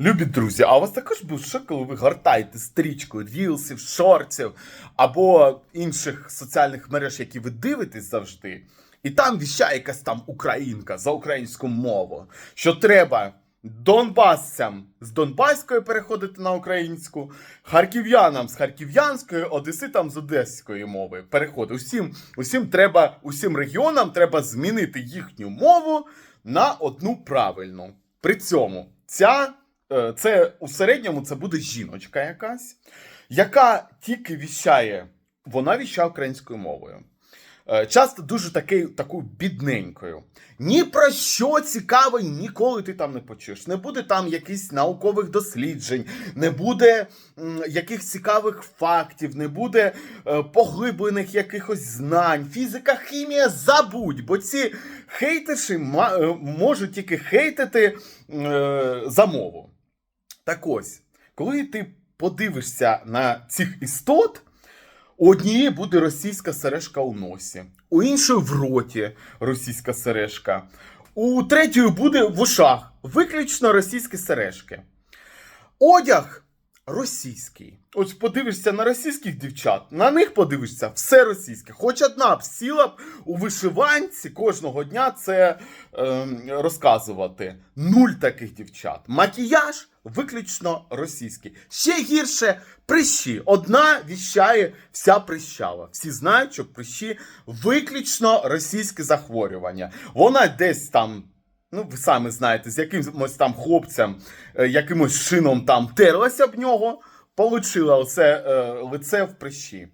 Любі друзі, а у вас також був шок, коли ви гортаєте стрічку рілсів, шортів або інших соціальних мереж, які ви дивитесь завжди, і там віщає якась там українка за українську мову, що треба донбасцям з донбаської переходити на українську, харків'янам з харків'янської, одеситам з одеської мови переходити. Усім, усім треба, усім регіонам треба змінити їхню мову на одну правильну. При цьому ця це у середньому це буде жіночка якась, яка тільки віщає, вона віщає українською мовою. Е, Часто дуже таки, такою бідненькою. Ні про що цікаве ніколи ти там не почуєш. Не буде там якихось наукових досліджень, не буде якихось цікавих фактів, не буде е, поглиблених якихось знань. Фізика, хімія забудь, бо ці е, можуть тільки хейтити е, за мову. Так ось, коли ти подивишся на цих істот, у однієї буде російська сережка у носі, у іншої в роті російська сережка, у третьої буде в ушах виключно російські сережки. Одяг російський. Ось подивишся на російських дівчат, на них подивишся все російське. Хоч одна б сіла б у вишиванці кожного дня це ем, розказувати. Нуль таких дівчат. Макіяж виключно російський. Ще гірше прищі. Одна віщає вся прищава. Всі знають, що прищі виключно російське захворювання. Вона десь там. Ну, ви самі знаєте, з якимось там хлопцем, е, якимось шином там терлася б нього, получила оце е, лице в прищі.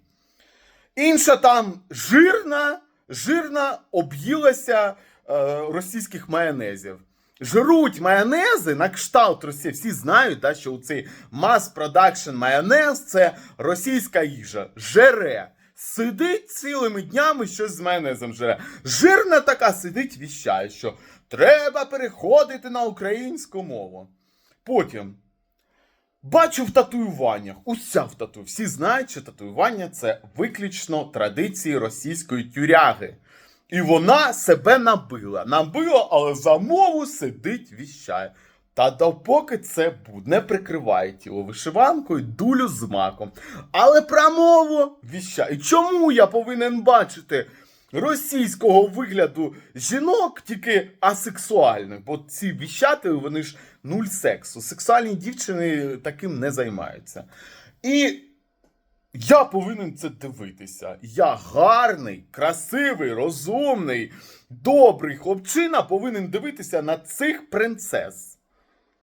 Інша там жирна, жирна об'їлася е, російських майонезів. Жруть майонези на кшталт Росії. Всі знають, да, що цей мас-продакшн майонез це російська їжа. Жере. Сидить цілими днями щось з майонезом жере. Жирна така сидить, віщає, що треба переходити на українську мову. Потім Бачу в татуюваннях, уся в тату. Всі знають, що татуювання це виключно традиції російської тюряги. І вона себе набила. Набила, але за мову сидить віщає. Та допоки це буде, не прикриває тіло вишиванкою, дулю з маком. Але про мову віщає. І чому я повинен бачити російського вигляду жінок, тільки асексуальних? Бо ці віщати, вони ж нуль сексу. Сексуальні дівчини таким не займаються. І я повинен це дивитися. Я гарний, красивий, розумний, добрий хлопчина повинен дивитися на цих принцес.